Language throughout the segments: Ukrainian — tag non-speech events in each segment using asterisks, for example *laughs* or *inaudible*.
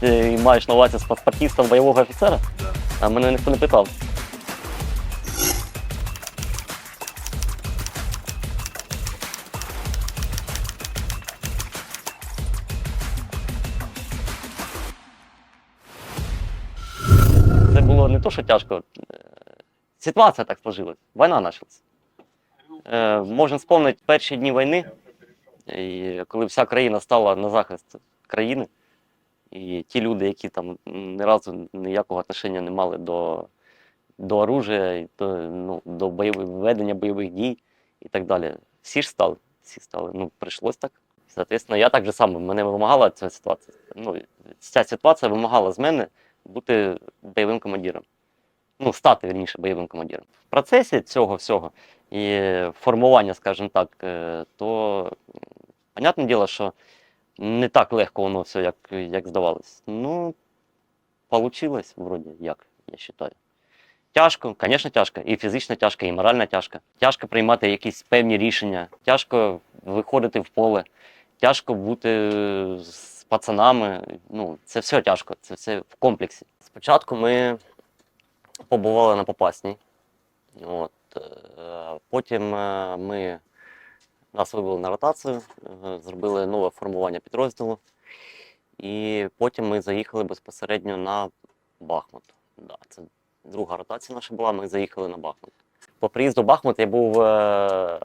Ти маєш на увазі з паспортистом бойового офіцера? А мене ніхто не питав. Це було не то, що тяжко. Ситуація так сложилась. Війна почалась. Е, можна вспомнити перші дні війни, коли вся країна стала на захист країни, і ті люди, які там ні разу ніякого отношення не мали до, до оружия, до, ну, до бойових, ведення бойових дій і так далі. Всі ж стали. Всі стали. Ну, прийшлось так. Соответственно, я так же само, мене вимагала ця ситуація. Ну, ця ситуація вимагала з мене бути бойовим командиром. Ну, стати вірніше бойовим командиром. В процесі цього всього і формування, скажімо так, е, то понятне діло, що не так легко воно все, як, як здавалось. Ну, получилось вроді як, я вважаю. Тяжко, звісно, тяжко. І фізично тяжко, і морально тяжко. Тяжко приймати якісь певні рішення, тяжко виходити в поле, тяжко бути з пацанами. Ну, це все тяжко, це все в комплексі. Спочатку ми побували на Попасній. От, е, потім е, ми нас вивели на ротацію, е, зробили нове формування підрозділу. І потім ми заїхали безпосередньо на Бахмут. Да, це друга ротація наша була, ми заїхали на Бахмут. По приїзду Бахмут я був е,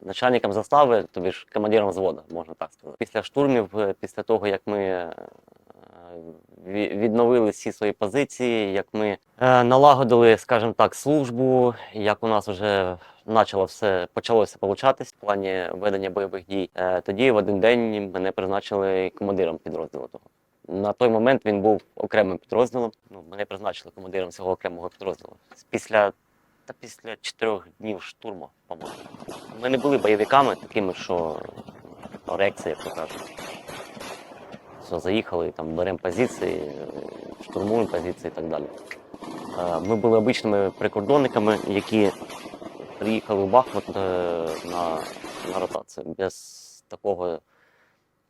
начальником застави, тобі ж командиром взводу, можна так сказати. Після штурмів, е, після того, як ми е, відновили всі свої позиції, як ми е, налагодили, скажімо так, службу, як у нас вже почало все почалося получатись в плані ведення бойових дій. Е, Тоді в один день мене призначили командиром підрозділу того. На той момент він був окремим підрозділом. Ну, мене призначили командиром цього окремого підрозділу. Після та після чотирьох днів штурму, по-моєму. Ми не були бойовиками такими, що орекція, як то кажуть. Все, заїхали, там беремо позиції, штурмуємо позиції і так далі. Е, Ми були обичними прикордонниками, які приїхали в Бахмут е, на, на ротацію без такого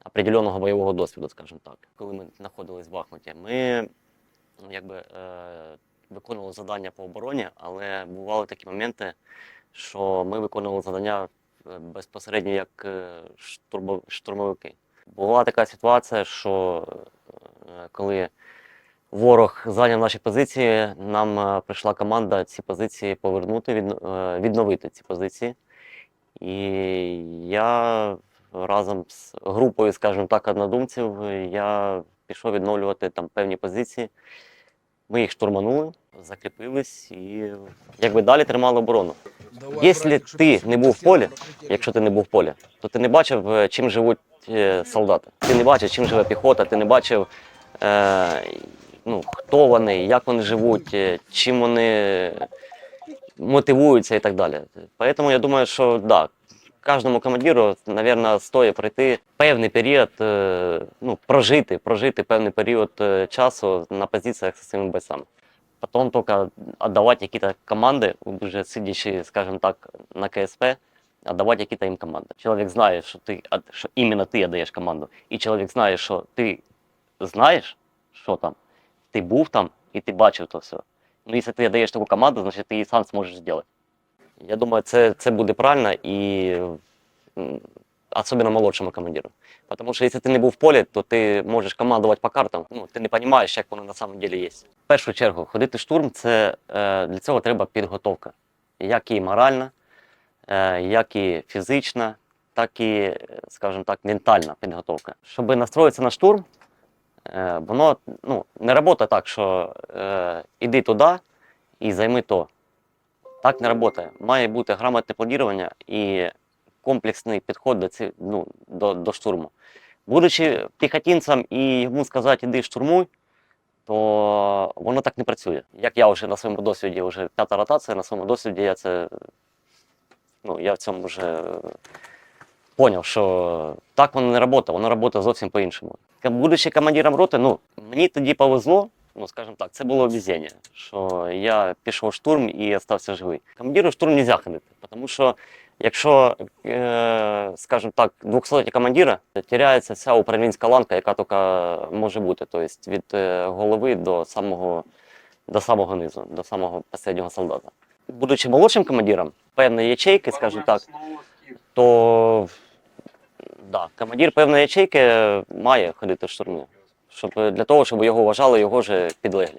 определеного бойового досвіду, скажімо так. Коли ми знаходились в Бахмуті, ми ну, якби, е, виконували завдання по обороні, але бували такі моменти, що ми виконували завдання безпосередньо як штурмовики. Була така ситуація, що е, коли ворог зайняв наші позиції, нам е, прийшла команда ці позиції повернути, е, відновити ці позиції. І я разом з групою, скажімо так, однодумців, я пішов відновлювати там певні позиції. Ми їх штурманули, закріпились і якби далі тримали оборону. Якщо ти не був в полі, якщо ти не був в полі, то ти не бачив, е, чим живуть е, солдати. Ти не бачив, чим живе піхота, ти не бачив, е, ну, хто вони, як вони живуть, е, чим вони мотивуються і так далі. Тому я думаю, що да, кожному командиру, мабуть, стоїть пройти певний період, е, ну, прожити, прожити певний період е, часу на позиціях зі своїми бойцями. Потім тільки віддавати якісь команди, вже сидячи, скажімо так, на КСП, отдавать какие-то им команды. Человек знает, что ты, от- что именно ты отдаешь команду, и человек знає, що ти знаєш, що там, ти був там, і ти бачив то все. Ну, якщо ти даєш таку команду, значить ти її сам зможеш зробити. Я думаю, це, це буде правильно і особливо молодшому командиру. Тому що якщо ти не був в полі, то ти можеш командувати по картам, ну, ти не розумієш, як воно на самом деле є. В першу чергу, ходити в штурм, це, е, для цього треба підготовка. Як і моральна, е, як і фізична, так і, скажімо так, ментальна підготовка. Щоб настроїтися на штурм, е, воно ну, не працює так, що іди туди і займи то. Так не працює. Має бути грамотне планування і комплексний підход до, ці, ну, до, до штурму. Будучи піхотинцем і йому сказати, іди штурмуй, то воно так не працює. Як я вже на своєму досвіді, вже п'ята ротація, на своєму досвіді я це ну, я в цьому вже поняв, що так воно не працює, воно працює зовсім по-іншому. Будучи командиром роти, ну, мені тоді повезло, ну, скажімо так, це було везіння, що я пішов в штурм і залишився живий. Командиру штурм не можна ходити, тому що Якщо, е, скажімо так, 200 командира, теряється вся управлінська ланка, яка тільки може бути. Тобто від е, голови до самого, до самого низу, до самого останнього солдата. Будучи молодшим командиром, певної ячейки, скажімо так, то да, командир певної ячейки має ходити в штурми, щоб, для того, щоб його вважали його ж підлеглі.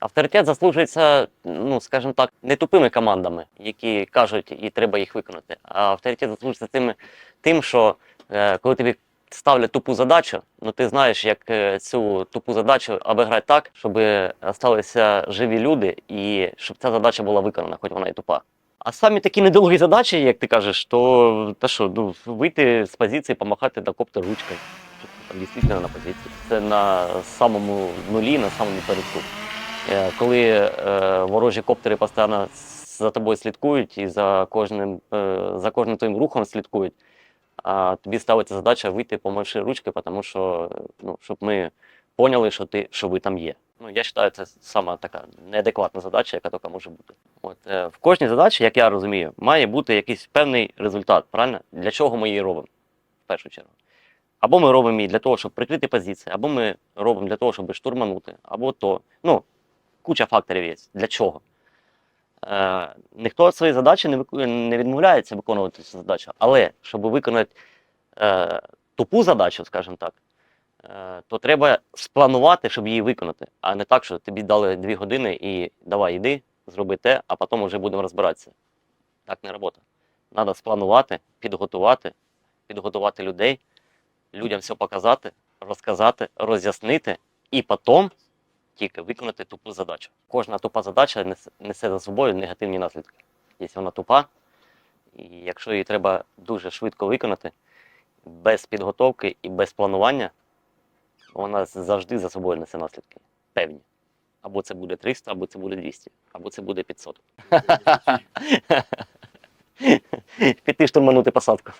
Авторитет заслужується, ну скажімо так, не тупими командами, які кажуть, і треба їх виконати. А авторитет заслужується тим, тим що е, коли тобі ставлять тупу задачу, ну ти знаєш, як е, цю тупу задачу обіграти так, щоб залишилися живі люди, і щоб ця задача була виконана, хоч вона і тупа. А самі такі недолугі задачі, як ти кажеш, то та що, ну, вийти з позиції, помахати на коптер ручкою. Дійсно на позиції. Це на самому нулі, на самому передку. Е, Коли е, ворожі коптери постійно за тобою слідкують і за кожним, е, за кожним твоїм рухом слідкують, а тобі ставиться задача вийти помивши ручки, тому що ну, щоб ми поняли, що ти що ви там є. Ну, я вважаю, це саме така неадекватна задача, яка тільки може бути. От, е, в кожній задачі, як я розумію, має бути якийсь певний результат, правильно? Для чого ми її робимо, в першу чергу. Або ми робимо її для того, щоб прикрити позиції, або ми робимо для того, щоб штурманути, або то. Ну, куча факторів є. Для чого? Е, ніхто свої задачі не, не відмовляється виконувати цю задачу, але щоб виконати е, тупу задачу, скажімо так, е, то треба спланувати, щоб її виконати, а не так, що тобі дали дві години і давай йди, зроби те, а потім вже будемо розбиратися. Так не робота. Треба спланувати, підготувати, підготувати людей, людям все показати, розказати, роз'яснити, і потім тільки виконати тупу задачу. Кожна тупа задача несе, за собою негативні наслідки. Якщо вона тупа, і якщо її треба дуже швидко виконати, без підготовки і без планування, вона завжди за собою несе наслідки. Певні. Або це буде 300, або це буде 200, або це буде 500. *laughs* Піти штурманути посадку.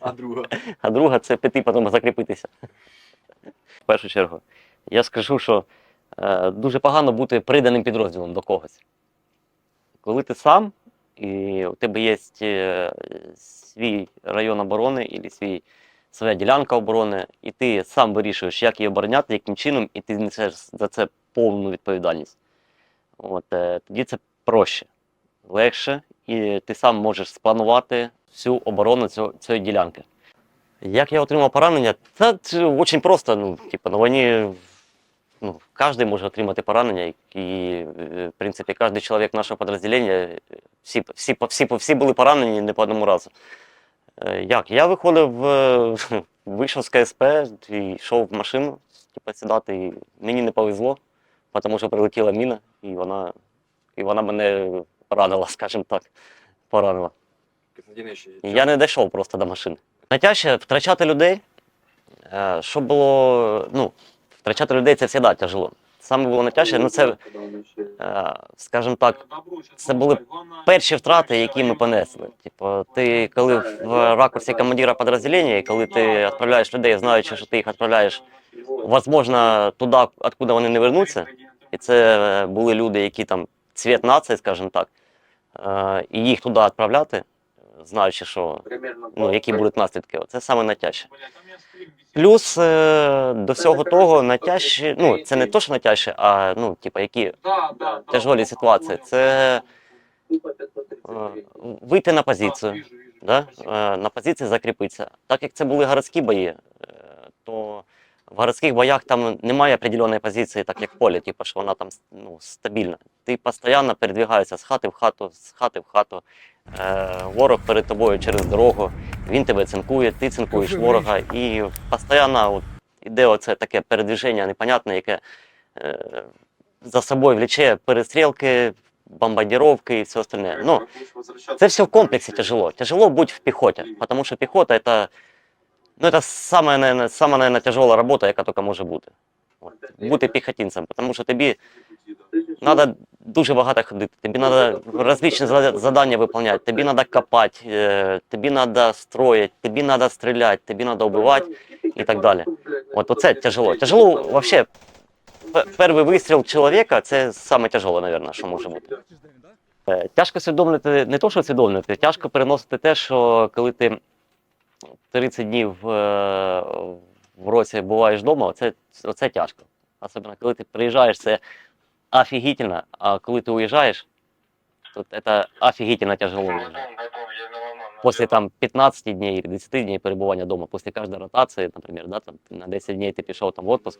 А друга? А друга це піти потім закріпитися. В першу чергу, я скажу, що е, дуже погано бути приданим підрозділом до когось. Коли ти сам, і у тебе є е, свій район оборони або свій, своя ділянка оборони, і ти сам вирішуєш, як її обороняти, яким чином, і ти несеш за це повну відповідальність. От, е, тоді це проще, легше, і ти сам можеш спланувати всю оборону цього, цієї ділянки. Як я отримав поранення? Це дуже просто. Ну, типу, на війні ну, кожен може отримати поранення, і, в принципі, кожен чоловік нашого підрозділення, всі, всі, всі, всі були поранені не по одному разу. Е, Як? Я виходив, е, *laughs* вийшов з КСП і йшов в машину, типу, сідати, і мені не повезло, тому що прилетіла міна, і вона, і вона мене поранила, скажімо так, поранила. Я не дійшов просто до машини. Найтяжче втрачати людей. Е, Що було, ну, втрачати людей це завжди тяжело. Саме було найтяжче, ну це, е, скажімо так, це були перші втрати, які ми понесли. Типу, ти коли в ракурсі командира підрозділення, і коли ти відправляєш людей, знаючи, що ти їх відправляєш, возможно, туди, откуда вони не вернуться. І це були люди, які там цвіт нації, скажімо так, і їх туди відправляти, знаючи, що ну, які будуть наслідки. Це саме найтяжче. Плюс е, до всього того найтяжче, ну це не то, що найтяжче, а ну, типу, які тяжолі ситуації. Це е, вийти на позицію, да? е, на позиції закріпитися. Так як це були городські бої, е, то в городських боях там немає определеної позиції, так як в полі, типу, що вона там ну, стабільна. Ти постійно передвигаєшся з хати в хату, з хати в хату. Е, ворог перед тобою через дорогу, він тебе цинкує, ти цинкуєш ворога, і постійно от, іде оце таке передвіження непонятне, яке е, за собою влече перестрілки, бомбардировки і все остальне. Ну, це все в комплексі тяжело. Тяжело бути в піхоті, тому що піхота це, ну, це саме, наверное, сама, наверное, тяжела робота, яка тільки може бути. От, бути піхотинцем, тому що тобі треба дуже багато ходити, тобі треба розличні зада- завдання виконувати, тобі треба копати, е, тобі треба строїти, тобі треба стріляти, тобі треба вбивати і так далі. От оце тяжело. Тяжело п- Перший вистріл чоловіка це саме мабуть, що може бути. Е, Тяжко усвідомлити не то, що усвідомлювати, тяжко переносити те, що коли ти 30 днів е, в році буваєш вдома, оце, оце тяжко. Особливо, коли ти приїжджаєш, це офігітельно, а коли ти уїжджаєш, то це офігітельно тяжело. вже. После там 15 дней или 10 дней перебывания дома, после каждой ротации, например, да, там, ты на 10 дней ты пришел там в отпуск,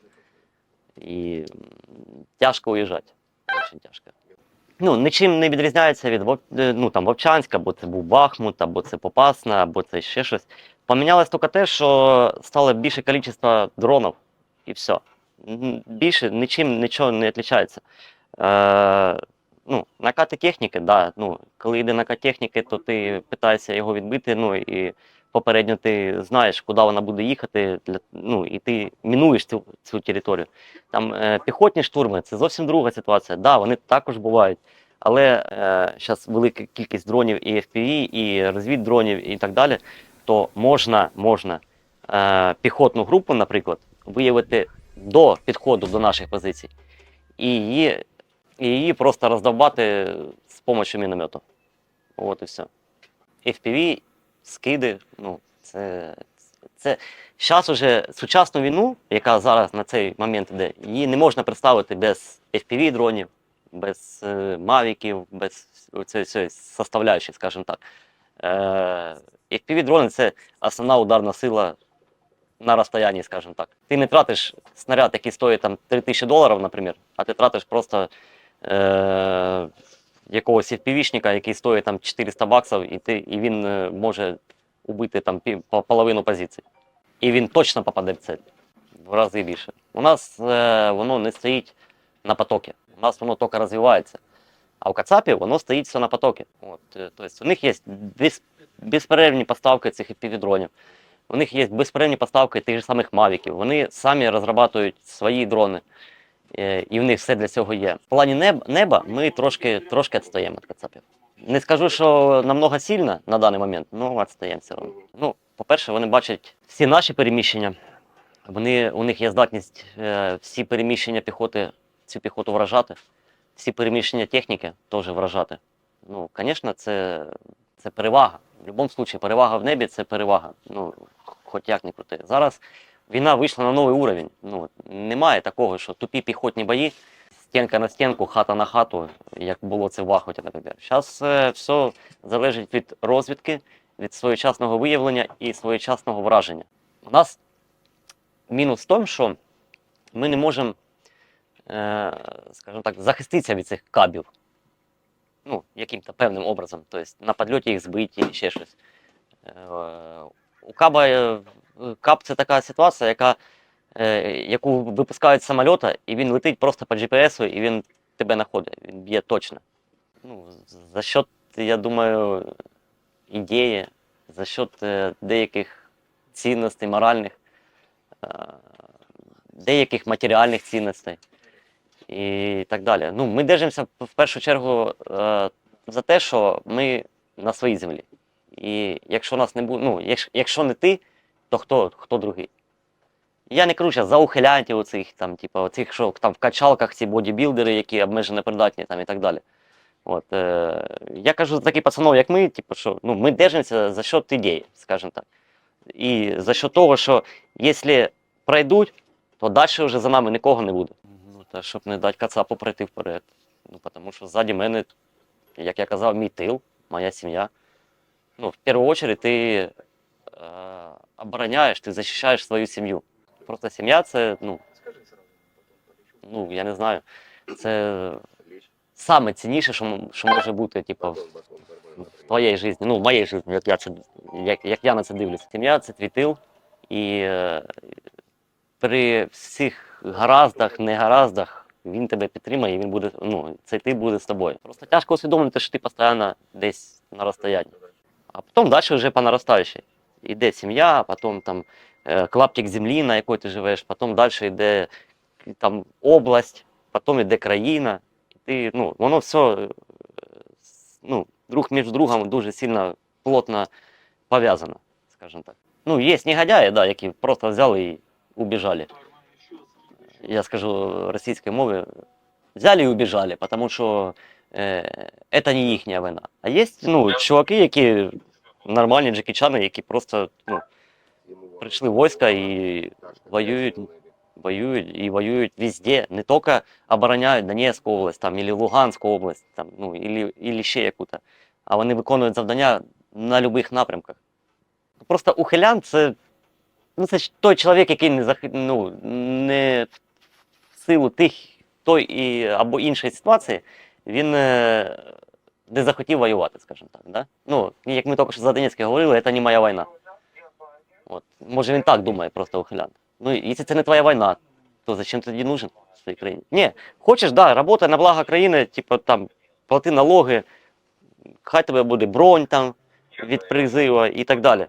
и м, тяжко уїжджати. Очень тяжко. Ну, нічим не відрізняється від Вов- е, ну, там, Вовчанська, або це був Бахмут, або це Попасна, або це ще щось. Помінялось тільки те, що стало більше кількість дронів, і все. Більше нічим нічого не відрізняється. Е, ну, накати техніки, да, ну, коли йде накат техніки, то ти питаєшся його відбити, ну і попередньо ти знаєш, куди вона буде їхати, для, ну, і ти мінуєш цю, цю територію. Там е, піхотні штурми це зовсім друга ситуація. Да, вони також бувають. Але зараз велика кількість дронів і FPV, і розвіддронів, і так далі, то можна, можна е, піхотну групу, наприклад, виявити до підходу до наших позицій, і її, і її просто роздовбати з допомогою міномету. От і все. FPV, скиди, ну, це. Це зараз уже сучасну війну, яка зараз на цей момент іде, її не можна представити без FPV дронів, без е, мавіків, без цієї составляючої, скажімо так. Е, FPV дрони це основна ударна сила на розстоянні, скажімо так. Ти не тратиш снаряд, який стоїть там 3000 доларів, наприклад, а ти тратиш просто е, якогось FPV-шника, який стоїть там 400 баксів, і, ти, і він е, може убити там половину позицій. І він точно попаде в цель в рази більше. У нас е, воно не стоїть на потокі. У нас воно тільки розвивається. А в Кацапі воно стоїть все на потокі. От, тобто у них є без, безперервні поставки цих епівідронів. У них є безперервні поставки тих же самих мавіків. Вони самі розробляють свої дрони. Е, І в них все для цього є. В плані неба ми трошки, трошки відстаємо від Кацапів. Не скажу, що намного сильно на даний момент, але відстаємо все одно. Ну, по-перше, вони бачать всі наші переміщення. Вони, у них є здатність е, всі переміщення піхоти, цю піхоту вражати, всі переміщення техніки теж вражати. Ну, звісно, це, це перевага. В будь-якому випадку перевага в небі це перевага. Ну, хоч як не крути. Зараз війна вийшла на новий уровень. Ну, немає такого, що тупі піхотні бої, стінка на стінку, хата на хату, як було це в Ахоті, наприклад. Зараз е, все залежить від розвідки, від своєчасного виявлення і своєчасного враження. У нас мінус в тому, що ми не можемо, е, скажімо так, захиститися від цих кабів. Ну, яким-то певним образом. Тобто на підльоті їх збиті, ще щось. У каба е, каб це така ситуація, яка, е, яку випускають з самольота, і він летить просто по GPS, і він тебе знаходить, він б'є точно. Ну, за счет, я думаю, ідеї, за счет е, деяких цінностей моральних, деяких матеріальних цінностей і так далі. Ну, ми держимося в першу чергу за те, що ми на своїй землі. І якщо нас не буде, ну, якщо, якщо не ти, то хто, хто другий? Я не кажу зараз за ухилянтів оцих, там, типу, оцих, що там в качалках ці бодібілдери, які обмежено придатні там, і так далі. От, е, я кажу за таких пацанов, як ми, типу, що ну, ми держимося за счет ідеї, скажімо так. І за счет того, що якщо пройдуть, то далі вже за нами нікого не буде. Ну, та щоб не дати кацапу пройти вперед. Ну, тому що ззаді мене, як я казав, мій тил, моя сім'я. Ну, в першу чергу ти е, обороняєш, ти захищаєш свою сім'ю. Просто сім'я це, ну, ну, я не знаю, це саме цінніше, що, що може бути, типу, в, в твоїй житті, ну, в моїй житті, як я, це, як, як я на це дивлюся. Сім'я це твій тил, і е, при всіх гараздах, негараздах він тебе підтримає, і він буде, ну, цей ти буде з тобою. Просто тяжко усвідомити, що ти постійно десь на розстоянні. А потім далі вже по наростаючій. Іде сім'я, потім там е, клаптик землі, на якій ти живеш, потім далі йде там область, потім йде країна. І ти, ну, воно все е, ну, друг між другом дуже сильно плотно пов'язано, скажімо так. Ну, є негодяї, да, які просто взяли і убіжали. Я скажу російською мовою, взяли і убіжали, тому що це не їхня вина. А є ну, чуваки, які нормальні джекічани, які просто ну, прийшли в війська і воюють, воюють і воюють везде, не тільки обороняють Донецьку область там, или Луганську область, там, ну, или, или ще яку-то, а вони виконують завдання на будь-яких напрямках. Просто ухилян це, ну, це той чоловік, який не, ну, не в силу тих той і, або іншої ситуації, він е, не захотів воювати, скажімо так. Да? Ну, як ми тільки що за Донецьке говорили, це не моя війна. От. Може він так думає, просто ухилян. Ну, якщо це не твоя війна, то зачем ти тоді нужен в своїй країні? Ні, хочеш, да, робота на благо країни, типу там, плати налоги, хай тебе буде бронь там від призиву і так далі.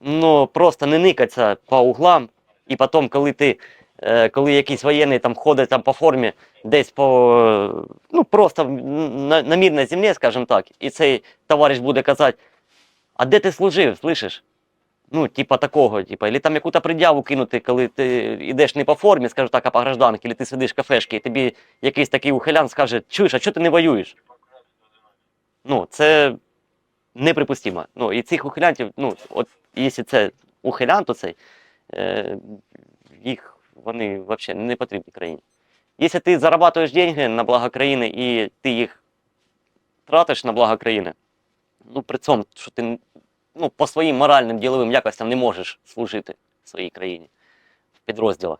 Ну, просто не никаться по углам, і потім, коли ти, коли якийсь воєнний там ходить там по формі, десь по, е, ну, просто на, на мирній землі, скажімо так, і цей товариш буде казати, а де ти служив, слышиш? Ну, типа такого, типа, или там яку-то пред'яву кинути, коли ти йдеш не по формі, скажу так, а по гражданки, или ти сидиш в кафешці, і тобі якийсь такий ухилян скаже, чуєш, а чого ти не воюєш? Ну, це неприпустимо. Ну, і цих ухилянтів, ну, от якщо це ухилян, то цей, е, їх вони взагалі не потрібні країні. Якщо ти зарабатуєш деньги на благо країни і ти їх тратиш на благо країни, ну при цьому, що ти ну, по своїм моральним діловим якостям не можеш служити своїй країні в підрозділах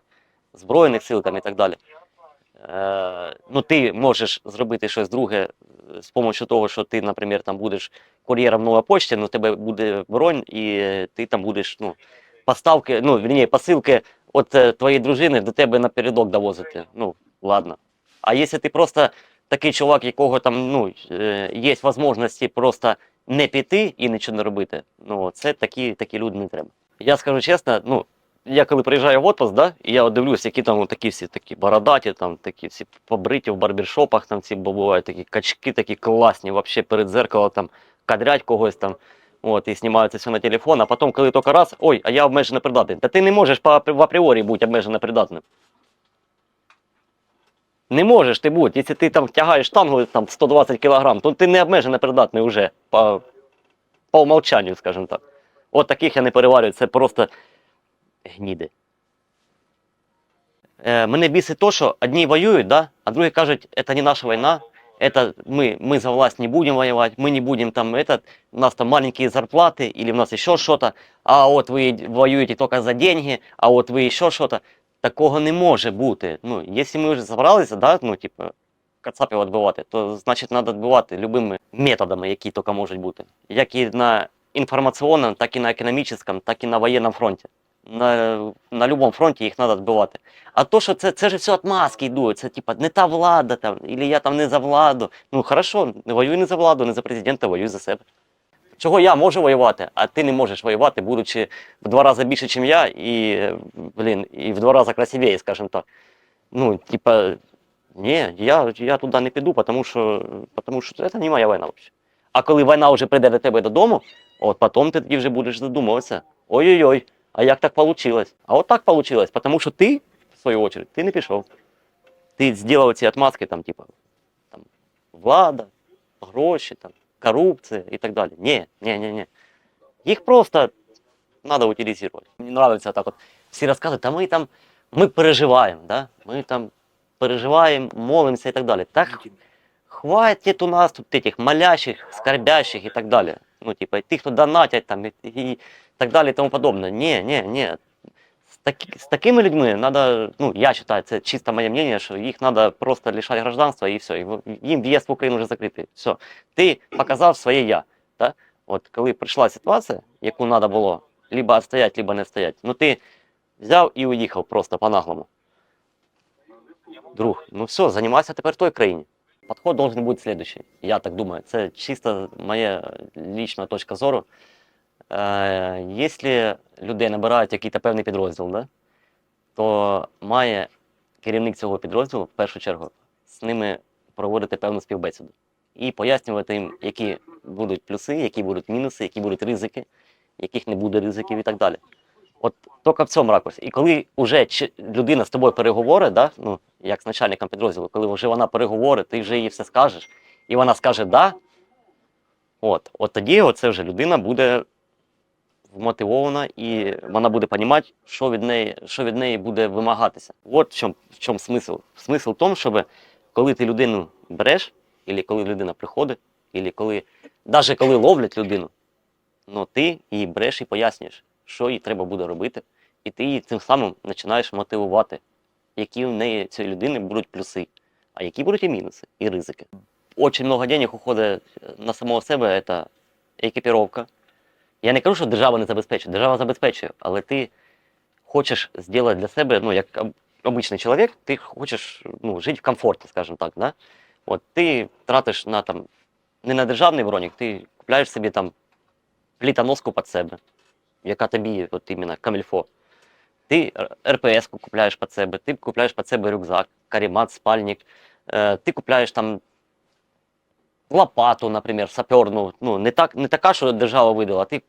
Збройних сил там і так далі. Е, ну, ти можеш зробити щось друге е, з допомогою того, що ти, наприклад, там будеш кур'єром нової почти, ну, тебе буде бронь, і ти там будеш ну, поставки, ну, вірніше, посилки від е, твоєї дружини до тебе напередок довозити. Ну, ладно. А якщо ти просто такий чувак, якого там ну, е, є можливості просто не піти і нічого не робити, ну це такі, такі люди не треба. Я скажу чесно, ну я коли приїжджаю в отпуск, да, і я дивлюсь, які там такі всі такі бородаті, там такі всі побриті в барбершопах, там ці бувають такі качки, такі класні, вообще перед зеркалом там кадрять когось там. От, і знімаються все на телефон, а потім, коли тільки раз, ой, а я обмежено придатний. Та ти не можеш в апріорі бути обмежено придатним. Не можеш ти бути. Якщо ти там тягаєш штангу там, 120 кг, то ти не обмежено придатний вже по, по умовчанню, скажімо так. От таких я не переварюю, це просто гніди. Е, мене бісить то, що одні воюють, да? а другі кажуть, це не наша війна, это мы, мы за власть не будем воевать, мы не будем там этот, у нас там маленькие зарплаты или у нас еще что-то, а от ви воюєте тільки за деньги, а от ви ще що-то. Такого не може бути. Ну, якщо ми вже забралися, да, ну, типу, кацапів відбивати, то значить треба відбивати любими методами, які тільки можуть бути. Як і на інформаційному, так і на економічному, так і на воєнному фронті. На, на будь-якому фронті їх треба відбивати. А то, що це, це ж все отмазки йдуть, це типа не та влада там, або я там не за владу. Ну хорошо, не воюй не за владу, не за президента, воюй за себе. Чого я можу воювати, а ти не можеш воювати, будучи в два рази більше, ніж я, і, блін, і в два рази красивіше, скажімо так. Ну, типа, ні, я, я туди не піду, тому що, тому що це не моя війна взагалі. А коли війна вже прийде до тебе додому, от потім ти тоді вже будеш задумуватися. Ой-ой-ой, а як так вийшло? А от так вийшло, тому що ти, в свою очередь, ти не пішов. Ти зробив ці отмазки, там, типа, там, влада, гроші, там, коррупция и так далее. Не, не, не, не. Их просто надо утилизировать. Мне нравится так вот. Все рассказывают, да мы там, мы переживаем, да, мы там переживаем, молимся и так далее. Так хватит у нас тут этих молящих, скорбящих и так далее. Ну, типа, и тех, кто донатять там и, и так далее и тому подобное. Не, не, не. С, таки, с такими людьми надо, ну, я считаю, это чисто мое мнение, что их надо просто лишать гражданства и все. И в- им въезд в Україну вже закритий. Все. Ти показав своє я. Да? От коли прийшла ситуація, яку треба було либо відстояти, либо не відстояти, ну ти взяв і уїхав просто по-наглому. Друг, ну все, займайся тепер той країні. Подход должен бути следующий. Я так думаю. Це чисто моя лічна точка зору. Е, якщо людей набирають якийсь певний підрозділ, да, то має керівник цього підрозділу в першу чергу з ними проводити певну співбесіду і пояснювати їм, які будуть плюси, які будуть мінуси, які будуть ризики, яких не буде ризиків і так далі. От тільки в цьому ракурсі. І коли вже людина з тобою переговорить, да, ну, як з начальником підрозділу, коли вже вона переговорить, ти вже їй все скажеш, і вона скаже да, от, от тоді оце вже людина буде вмотивована і вона буде розуміти, що від неї, що від неї буде вимагатися. От в чому, в чому смисл. Смисл в тому, щоб коли ти людину береш, або коли людина приходить, або коли, навіть коли ловлять людину, ну ти її береш і пояснюєш, що їй треба буде робити, і ти її цим самим починаєш мотивувати, які в неї цієї людини будуть плюси, а які будуть і мінуси, і ризики. Очень много денег уходить на самого себе, це екіпіровка. Я не кажу, що держава не забезпечує, держава забезпечує, але ти хочеш зробити для себе, ну, як обичний чоловік, ти хочеш ну, жити в комфорті, скажімо так. Да? От ти тратиш на там, не на державний бронік, ти купляєш собі там плітоноску під себе, яка тобі от іменно камільфо. Ти РПС купляєш під себе, ти купляєш під себе рюкзак, карімат, спальник, е, ти купляєш там лопату, наприклад, саперну. Ну, не, так, не така, що держава видала, ти,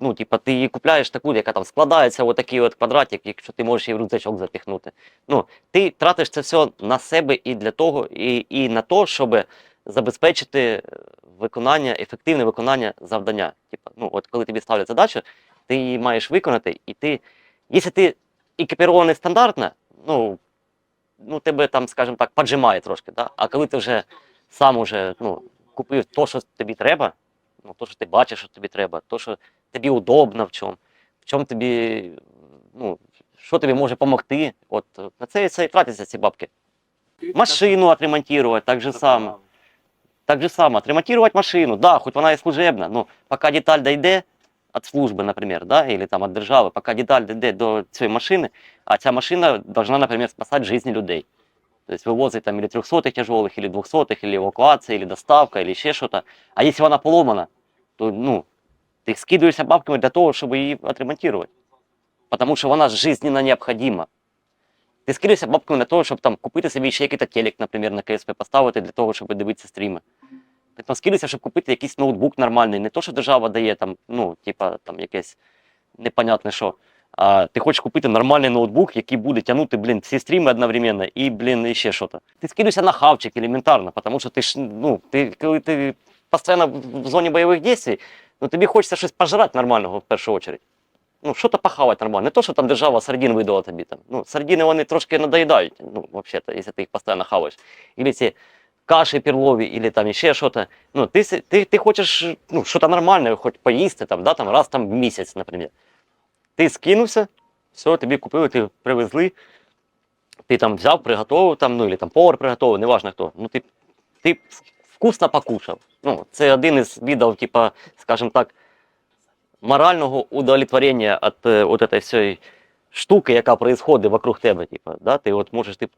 ну, типа, ти її купляєш таку, яка там складається в от квадратик, якщо ти можеш її в рюкзачок запіхнути. Ну, ти тратиш це все на себе і для того, і, і на те, щоб забезпечити е, виконання, ефективне виконання завдання. Типа, ну, от коли тобі ставлять задачу, ти її маєш виконати, і ти, якщо ти екіпірований стандартно, ну, ну тебе там, скажімо так, поджимає трошки. Да? А коли ти вже сам уже ну, купив то, що тобі треба, ну, то, що ти бачиш, що тобі треба, то, що тобі удобно в чому, в чому тобі, ну, що тобі може допомогти. От на це, це і тратяться ці бабки. Машину отремонтувати, так же само. Так же само, отремонтировать машину, да, хоть вона і служебна, но поки деталь дійде від служби, наприклад, да, или там від держави, поки деталь дійде до цієї машини, а ця машина должна, наприклад, спасати життя людей. То есть вывозить там или 300 тяжелых, или 200, или эвакуация, или доставка, или еще что-то. А если она поломана, то ну, ты скидываешься бабками для того, чтобы ее отремонтировать. Потому что она жизненно необходима. Ти скидуєшся бабками для того, щоб там купити собі ще якийсь телек, наприклад, на КСП поставити для того, щоб дивитися стріми. Ти там скидуєшся, щоб купити якийсь ноутбук нормальний, не то, що держава дає там, ну, типа там якесь непонятне що. А ти хочеш купити нормальний ноутбук, який буде тягнути, блін, всі стріми одновременно і, блін, і ще щось. Ти скидуєшся на хавчик елементарно, тому що ти ж, ну, ти, коли ти постійно в зоні бойових дій, ну тобі хочеться щось пожрати нормального в першу очередь. Ну, що то похавати нормально. Не то, що там держава сардін видала тобі там. Ну, сардіни вони трошки надоїдають, ну, взагалі-то, якщо ти їх постійно хаваєш. Или ці каші перлові, или там ще щось. Ну, ти, ти, ти хочеш ну, щось нормальне, хоч поїсти там, да, там, раз там в місяць, наприклад. Ти скинувся, все, тобі купили, ти привезли, ти там взяв, приготував, там, ну, там повар приготував, неважно хто. Ну, ти, ти вкусно покушав. Ну, це один із видів, типа, скажімо так, морального удовлетворення від е, от этой всієї штуки, яка происходит вокруг тебе. Типа, да? Ти от можеш ти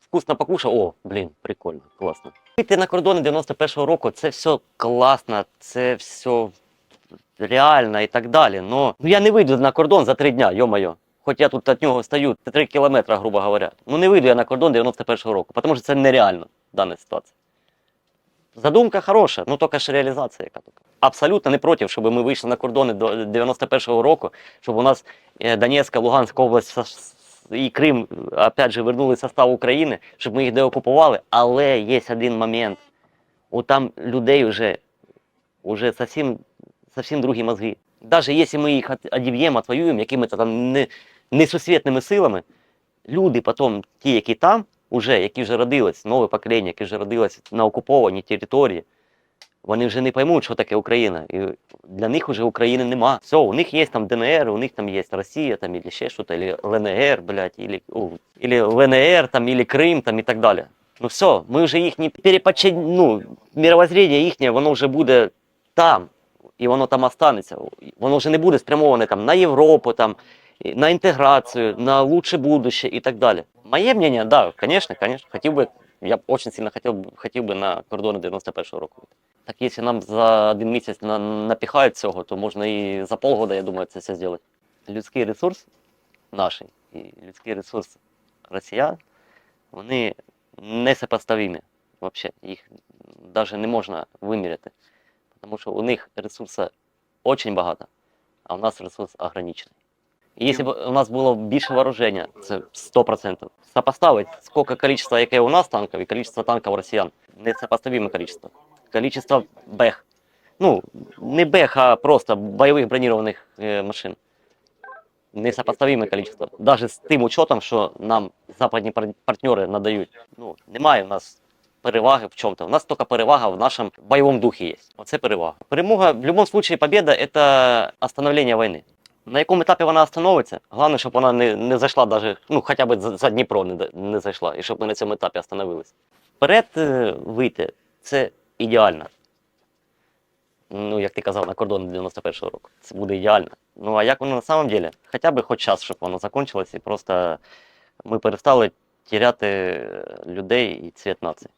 вкусно покушав, о, блін, прикольно, класно. Йти на кордони 91-го року, це все класно, це все реально і так далі. Но ну, я не вийду на кордон за три дня, йо-моє. Хоч я тут від нього стою 3 кілометри, грубо говоря. Ну не вийду я на кордон 91-го року, тому що це нереально в даній ситуації. Задумка хороша, ну тільки ж реалізація яка така. Абсолютно не проти, щоб ми вийшли на кордони до 91-го року, щоб у нас е, Донецька, Луганська область і Крим, опять же, вернули состав України, щоб ми їх деокупували. Але є один момент. У там людей вже, вже зовсім, зовсім другі мозги. Навіть якщо ми їх от- одіб'ємо, отвоюємо якими-то там не, несусвітними силами, люди потім, ті, які там, уже, які вже родились, нове покоління, яке вже родилось на окупованій території, вони вже не поймуть, що таке Україна. І для них вже України нема. Все, у них є там ДНР, у них там є Росія, там, или ще щось, или ЛНР, блядь, или, или ЛНР, там, или Крим, там, і так далі. Ну все, ми вже їхні перепоче... ну, мировоззріння їхнє, воно вже буде там, і воно там останеться. Воно вже не буде спрямоване там, на Європу, там, на інтеграцію, на лучше будущее і так далі. Моє мнение, да, конечно, конечно, хотів би, я б очень сильно хотів, хотів би на кордони 91-го року. Так якщо нам за один місяць на, напіхають цього, то можна і за полгода, я думаю, це все зробити. Людський ресурс наш і людський ресурс росіян, вони несопоставимі. Вообще, їх навіть не можна виміряти. Тому що у них ресурсу дуже багато, а у нас ресурс ограничений. Якщо б у нас було більше вооруження, це 100%. Сопоставить, скільки количество, яке у нас танків, і количество танків у росіян. Несопоставиме количество. Количество бех. Ну, не бех, а просто бойових бронірованих е, машин. Несопоставиме количество. Навіть з тим учетом, що нам западні партнери надають. Ну, немає у нас переваги в чому-то. У нас тільки перевага в нашому бойовому духі є. Оце перевага. Перемога, в будь-якому випадку, победа – це остановлення війни. На якому етапі вона остановиться? Головне, щоб вона не, не зайшла даже, ну, хоча б за, за Дніпро не, не зайшла, і щоб ми на цьому етапі остановились. Вперед е, вийти це ідеально. Ну, як ти казав, на кордон 91-го року. Це буде ідеально. Ну а як воно на самом деле? Хоча б хоч час, щоб воно закінчилось, і просто ми перестали тіряти людей і цвіт нації.